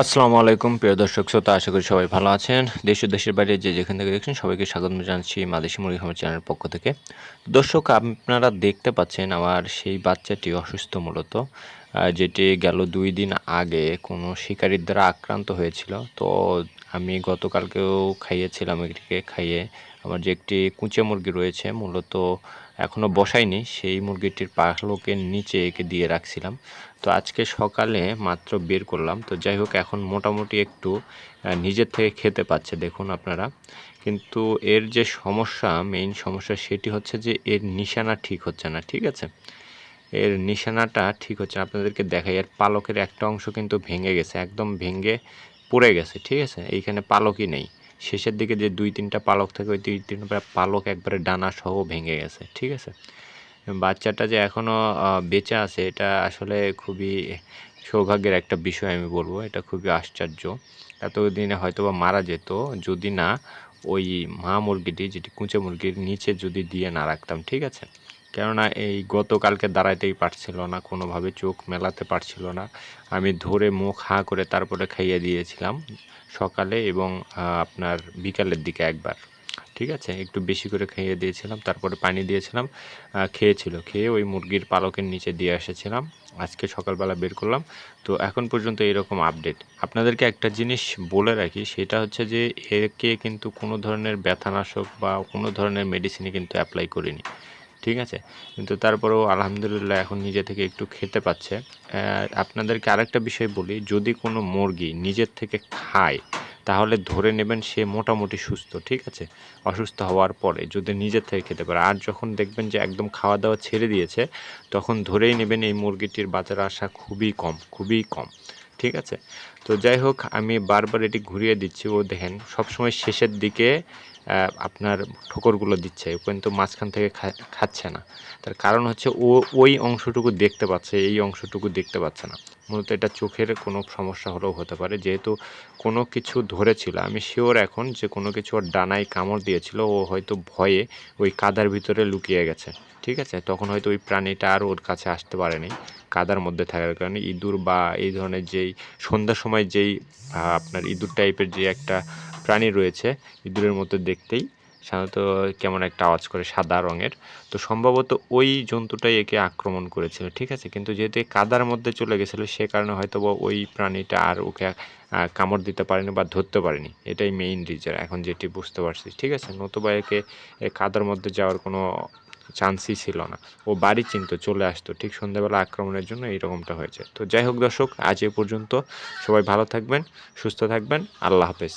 আসসালামু আলাইকুম, প্রিয় দর্শক শ্রোতা, আশা করি সবাই ভালো আছেন। দেশ ও দেশের বাইরে যে যেখান থেকে দেখছেন সবাইকে স্বাগত জানাচ্ছি মাদেশি মুরগি খামার চ্যানেলের পক্ষ থেকে। দর্শক, আপনারা দেখতে পাচ্ছেন আমার সেই বাচ্চাটি অসুস্থ মূলত যেটি গেল দুই দিন আগে কোনো শিকারির দ্বারা আক্রান্ত হয়েছিল। তো আমি গতকালকেও খাইয়েছিলাম এটিকে, খাইয়ে আমার যে একটি কুঁচে মুরগি রয়েছে, মূলত এখনও বসাইনি সেই মুরগিটির পাখলোকের নিচে একে দিয়ে রাখছিলাম। তো আজকে সকালে মাত্র বের করলাম। তো যাই হোক, এখন মোটামুটি একটু নিজের থেকে খেতে পাচ্ছে, দেখুন আপনারা। কিন্তু এর যে সমস্যা মেইন সমস্যা সেটি হচ্ছে যে এর নিশানা ঠিক হচ্ছে না, ঠিক আছে? এর নিশানাটা ঠিক হচ্ছে আপনাদেরকে দেখাই, এর পালকের একটা অংশ কিন্তু ভেঙে গেছে, একদম ভেঙে পড়ে গেছে, ঠিক আছে? এইখানে পালকই নেই। শেষের দিকে যে দুই তিনটা পালক থাকে, ওই দুই তিনটা পালক একবারে ডানা সহ ভেঙে গেছে, ঠিক আছে? বাচ্চাটা যে এখনও বেঁচে আছে, এটা আসলে খুবই সৌভাগ্যের একটা বিষয় আমি বলব। এটা খুবই আশ্চর্য। এতদিনে হয়তো বা মারা যেত, যদি না ওই মা মুরগিটি, যেটি কুঁচে মুরগির নিচে যদি দিয়ে না রাখতাম, ঠিক আছে? কেননা এই গতকালকে দাঁড়াইতেই পারছিল না, কোনোভাবে চোখ মেলাতে পারছিল না। আমি ধরে মুখ হাঁ করে তারপরে খাইয়ে দিয়েছিলাম সকালে এবং আপনার বিকালের দিকে একবার। ঠিক আছে? একটু বেশি করে খেয়ে দিয়েছিলাম, তারপরে পানি দিয়েছিলাম খেয়েছিল। খেয়ে ওই মুরগির পালকের নিচে দিয়ে এসেছিলাম। আজকে সকালবেলা বের করলাম। তো এখন পর্যন্ত এরকম আপডেট আপনাদেরকে একটা জিনিস বলে রাখি, সেটা হচ্ছে যে একে কিন্তু কোনো ধরনের ব্যথানাশক বা কোনো ধরনের মেডিসিনই কিন্তু অ্যাপ্লাই করিনি। ঠিক আছে? কিন্তু তারপরেও আলহামদুলিল্লাহ এখন নিজে থেকে একটু খেতে পাচ্ছে। আপনাদেরকে আরেকটা বিষয় বলি, যদি কোনো মুরগি নিজের থেকে খায় তাহলে ধরে নেবেন সে মোটামুটি সুস্থ, ঠিক আছে? অসুস্থ হওয়ার পরে যদি নিজের থেকে খেতে পারে। আর যখন দেখবেন যে একদম খাওয়া দাওয়া ছেড়ে দিয়েছে, তখন ধরেই নেবেন এই মুরগিটির বাজারে আসা খুবই কম খুবই কম, ঠিক আছে? তো যাই হোক, আমি বারবার এটি ঘুরিয়ে দিচ্ছি। ও দেখেন, সবসময় শেষের দিকে আপনার ঠোকরগুলো দিচ্ছে কিন্তু মাঝখান থেকে খাচ্ছে না। তার কারণ হচ্ছে ও, ওই অংশটুকু দেখতে পাচ্ছে, এই অংশটুকু দেখতে পাচ্ছে না। মূলত এটা চোখের কোনো সমস্যা হলেও হতে পারে। যেহেতু কোনো কিছু ধরেছিল, আমি শিওর এখন যে কোনো কিছু ওর ডানায় কামড় দিয়েছিল, ও হয়তো ভয়ে ওই কাদার ভিতরে লুকিয়ে গেছে। ঠিক আছে? তখন হয়তো ওই প্রাণীটা আর ওর কাছে আসতে পারেনি, কাদার মধ্যে থাকার কারণে। ইঁদুর বা এই ধরনের যেই সন্ধ্যার সময় যেই আপনার ইঁদুর টাইপের যে একটা প্রাণী রয়েছে, ইঁদুরের মতো দেখতেই সাধারণত কেমন একটা আওয়াজ করে সাদা রঙের। তো সম্ভবত ওই জন্তুটাই একে আক্রমণ করেছিল, ঠিক আছে? কিন্তু যেহেতু কাদার মধ্যে চলে গেছিল, সে কারণে হয়তো ওই প্রাণীটা আর ওকে কামড় দিতে পারেনি বা ধরতে পারেনি। এটাই মেইন রিজন এখন যেটি বুঝতে পারছি, ঠিক আছে? নতুবা একে কাদার মধ্যে যাওয়ার কোনো চান্সই ছিল না। ও বাড়ি চিনতো, চলে আসতো, ঠিক সন্ধ্যাবেলা আক্রমণের জন্য এইরকমটা হয়েছে। তো যাই হোক দর্শক, আজ এ পর্যন্ত সবাই ভালো থাকবেন, সুস্থ থাকবেন, আল্লাহ হাফেজ।